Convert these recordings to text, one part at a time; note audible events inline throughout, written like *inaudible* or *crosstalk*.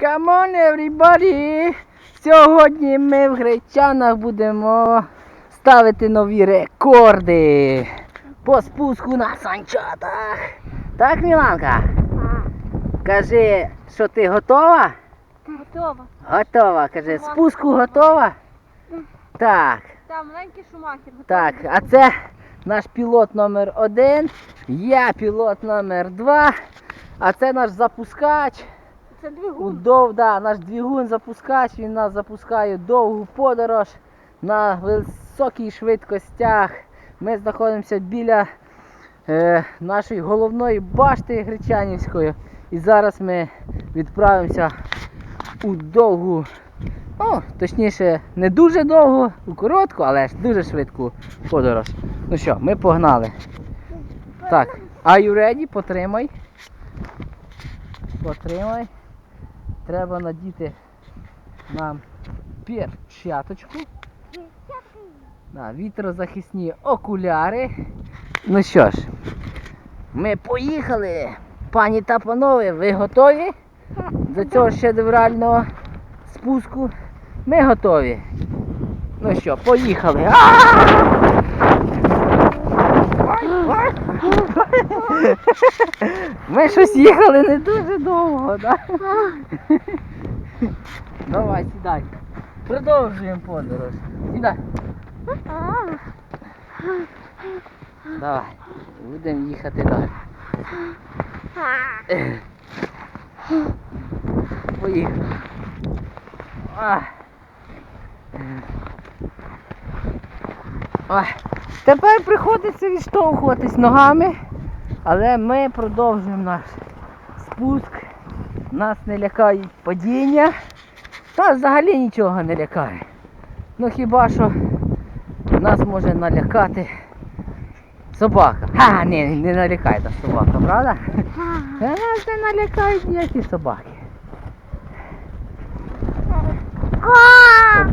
Come on, everybody! Сьогодні ми в Гречанах будемо ставити нові рекорди по спуску на санчатах. Так, Міланка? Кажи, що ти готова? Готово. Готова. Кажи, спуску готова? Так, Там маленький шумахер. так. А це наш пілот номер один. Я пілот номер два. А це наш запускач. Це двигун. дов, да, наш двигун запускач, він нас запускає довгу подорож на високих швидкостях. Ми знаходимося біля е, нашої головної башти Гречанівської. І зараз ми відправимося у довгу, ну, точніше, не дуже довгу, у коротку, але ж дуже швидку подорож. Ну що, ми погнали. Так, are you ready? Потримай. Потримай. Треба надіти нам перчаточку. Да, вітрозахисні окуляри. Ну що ж, ми поїхали. Пані та панове, ви готові до цього шедеврального спуску? Ми готові. Ну що, поїхали. *laughs* Ми щось їхали не дуже довго, так? *laughs* Давай, сідай. Продовжуємо подорож. Сідай. Давай. Будемо їхати далі. Поїхали. Ой. Тепер приходиться відштовхуватись ногами, але ми продовжуємо наш спуск. Нас не лякають падіння. Та взагалі нічого не лякає. Ну хіба що нас може налякати собака. Ха, не, не налякає та собака, правда? Нас не налякають ніякі собаки.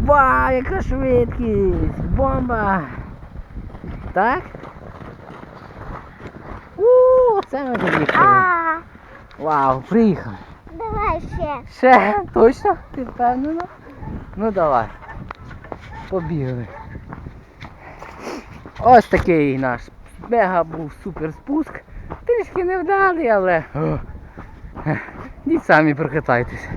Вау, яка швидкість! Бомба! Так? У, це ми приїхали. А, Вау, приїхали. Давай ще. Ще, точно? Ти впевнена? Ну давай. Побігли. Ось такий наш мега був супер спуск. Трішки невдалий, але. о, Ні самі прокатайтеся.